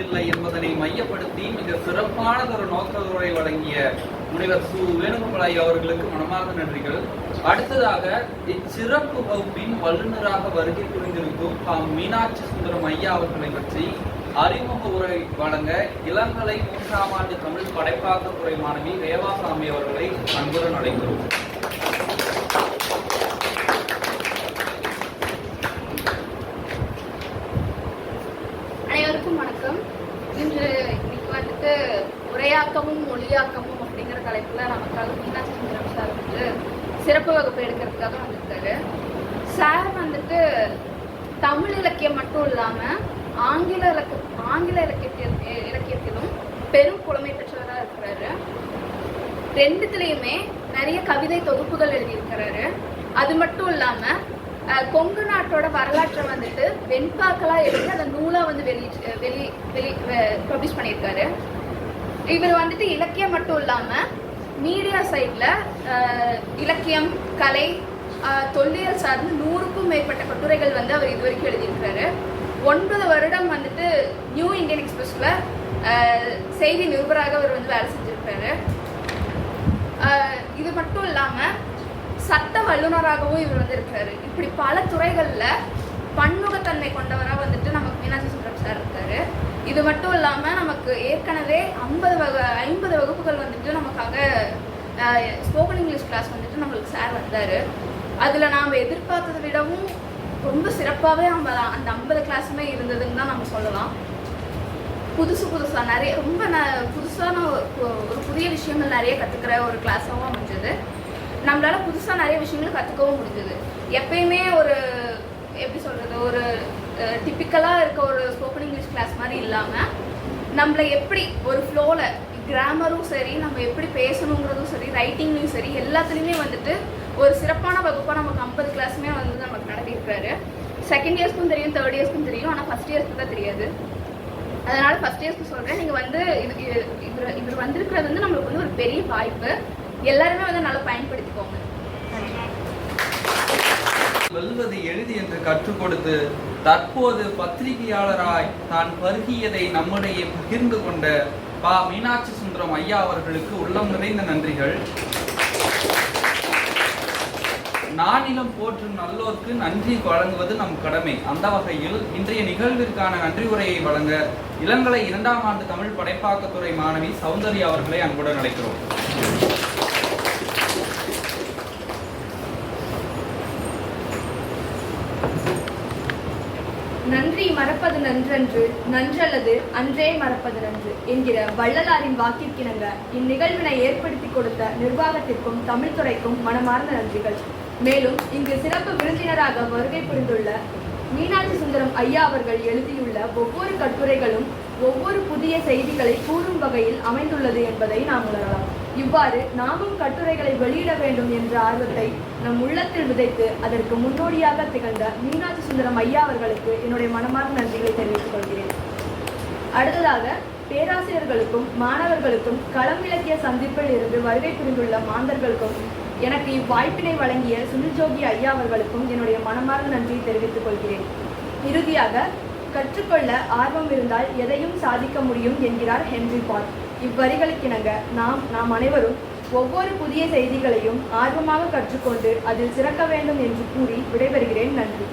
வாழ்வதில்லை என்பதனை மையப்படுத்தி மிக சிறப்பானதொரு நோக்கத்துறை வழங்கிய முனைவர் சு. வேணுகோபால் அவர்களுக்கு மனமார்ந்த நன்றிகள். அடுத்ததாக இச்சிறப்பு வகுப்பின் வல்லுநராக வருகை புரிந்திருக்கும் தாம் மீனாட்சி சுந்தரம் ஐயா அவர்களை பற்றி அறிமுக உரை வழங்க இளங்கலை மூன்றாம் ஆண்டு தமிழ் படைப்பாக்கத்துறை மாணவி ரேவாசாமி அவர்களை அன்புடன் அழைக்கிறோம். அனைவருக்கும் வணக்கம். இன்று இன்னைக்கு வந்துட்டு உரையாக்கமும் மொழியாக்கமும் அப்படிங்கிற தலைப்புல நமக்காக மீனாட்சி சுந்தரம் சார் வந்து சிறப்பு வகுப்பு எடுக்கிறதுக்காக வந்திருக்காரு. சார் வந்துட்டு தமிழ் இலக்கியம் மட்டும் இல்லாம ஆங்கில இலக்க ஆங்கில இலக்கியத்தில் இலக்கியத்திலும் பெரும் புலமை பெற்றவராக இருக்கிறாரு. ரெண்டுத்துலேயுமே நிறைய கவிதை தொகுப்புகள் எழுதியிருக்கிறாரு. அது மட்டும் இல்லாமல் கொங்கு நாட்டோட வரலாற்றை வந்துட்டு வெண்பாக்களாக எடுத்து அந்த நூலா வந்து வெளி வெளி வெளி பப்ளிஷ் பண்ணியிருக்காரு. இவர் வந்துட்டு இலக்கியம் மட்டும் இல்லாம மீடியா சைட்ல இலக்கியம் கலை தொல்லியல் சார்ந்து நூறுக்கும் மேற்பட்ட கட்டுரைகள் வந்து அவர் இது வரைக்கும் எழுதியிருக்கிறாரு. ஒன்பது வருடம் வந்துட்டு நியூ இந்தியன் எக்ஸ்பிரஸ்ல செய்தி நிருபராக அவர் வந்து வேலை செஞ்சிருக்காரு இது மட்டும் இல்லாம சட்ட வல்லுநராகவும் இவர் வந்து இருக்கிறாரு இப்படி பல துறைகளில் பன்முகத்தன்மை கொண்டவராக வந்துட்டு நமக்கு மீனாட்சி சுந்தரம் சார் இருக்காரு. இது மட்டும் இல்லாமல் நமக்கு ஏற்கனவே ஐம்பது வகு ஐம்பது வகுப்புகள் வந்துட்டு நமக்காக ஸ்போக்கன் இங்கிலீஷ் கிளாஸ் வந்துட்டு நம்மளுக்கு சார் வந்தார். அதில் நாம் எதிர்பார்த்ததை விடவும் ரொம்ப சிறப்பாகவே நம்ம அந்த ஐம்பது கிளாஸுமே இருந்ததுன்னு தான் நம்ம சொல்லலாம். புதுசு புதுசாக நிறைய ரொம்ப ந புதுசான ஒரு புதிய விஷயங்கள் நிறைய கற்றுக்கிற ஒரு கிளாஸாகவும் அமைஞ்சது. நம்மளால புதுசாக நிறைய விஷயங்கள் கற்றுக்கவும் முடிஞ்சது. எப்பயுமே ஒரு எப்படி சொல்கிறது ஒரு டிப்பிக்கலாக இருக்க ஒரு ஸ்போக்கன் இங்கிலீஷ் கிளாஸ் மாதிரி இல்லாமல் நம்மளை எப்படி ஒரு ஃப்ளோவில் கிராமரும் சரி நம்ம எப்படி பேசணுங்கிறதும் சரி ரைட்டிங்லையும் சரி எல்லாத்துலேயுமே வந்துட்டு ஒரு சிறப்பான வகுப்பாக நமக்கு ஐம்பது கிளாஸுமே வந்து நமக்கு நடத்திருக்காரு செகண்ட் இயர்ஸ்க்கும் தெரியும் தேர்ட் இயர்ஸ்க்கும் தெரியும் ஆனால் ஃபஸ்ட் இயர்ஸ்க்கு தான் தெரியாது. அதனால் ஃபஸ்ட் இயர்ஸ்க்கு சொல்கிறேன் நீங்கள் வந்து இது இவர் இவர் வந்திருக்கிறது வந்து நம்மளுக்கு வந்து ஒரு பெரிய வாய்ப்பு. எல்லாருமே வந்து நல்லா பயன் நன்றி வெல்வது எழுதி என்று கற்றுக் கொடுத்து தற்போது பத்திரிகையாளராய் தான் பருகியதை நம்மிடையே பகிர்ந்து கொண்ட பா. மீனாட்சி சுந்தரம் ஐயா அவர்களுக்கு உள்ளம் நிறைந்த நன்றிகள். நானிலம் போற்றும் நல்லோர்க்கு நன்றி வழங்குவது நம் கடமை. அந்த வகையில் இன்றைய நிகழ்விற்கான நன்றி உரையை வழங்க இளங்கலை இரண்டாம் ஆண்டு தமிழ் படைப்பாக்கத்துறை மாணவி சௌந்தர்யா அவர்களை அன்புடன் அழைக்கிறோம். நன்றி மறப்பது நன்றன்று நன்றல்லது அன்றே மறப்பது நன்று என்கிற வள்ளலாரின் வாக்கிற்கிணங்க இந்நிகழ்வினை ஏற்படுத்தி கொடுத்த நிர்வாகத்திற்கும் தமிழ்துறைக்கும் மனமார்ந்த நன்றிகள். மேலும் இங்கு சிறப்பு விருந்தினராக வருகை புரிந்துள்ள மீனாட்சி சுந்தரம் ஐயா அவர்கள் எழுதியுள்ள ஒவ்வொரு கட்டுரைகளும் ஒவ்வொரு புதிய செய்திகளை கூறும் வகையில் அமைந்துள்ளது என்பதை நாம் உணரலாம். இவ்வாறு நாமும் கட்டுரைகளை வெளியிட வேண்டும் என்ற ஆர்வத்தை நம் உள்ளத்தில் விதைத்து அதற்கு முன்னோடியாக திகழ்ந்த மீனாட்சி சுந்தரம் ஐயா அவர்களுக்கு என்னுடைய மனமார்ந்த நன்றிகளை தெரிவித்துக் கொள்கிறேன். அடுத்ததாக பேராசிரியர்களுக்கும் மாணவர்களுக்கும் களம் விளக்கிய சந்திப்பில் இருந்து வருகை புரிந்துள்ள மாந்தர்களுக்கும் எனக்கு இவ்வாய்ப்பினை வழங்கிய சுனில் ஜோகி ஐயா அவர்களுக்கும் என்னுடைய மனமார்ந்த நன்றியை தெரிவித்துக் கொள்கிறேன். இறுதியாக கற்றுக்கொள்ள ஆர்வம் இருந்தால் எதையும் சாதிக்க முடியும் என்கிறார் ஹென்றி பால். இவ்வரிகளுக்கிணங்க நாம் நாம் அனைவரும் ஒவ்வொரு புதிய செய்திகளையும் ஆர்வமாக கற்றுக்கொண்டு அதில் சிறக்க வேண்டும் என்று கூறி விடைபெறுகிறேன். நன்றி.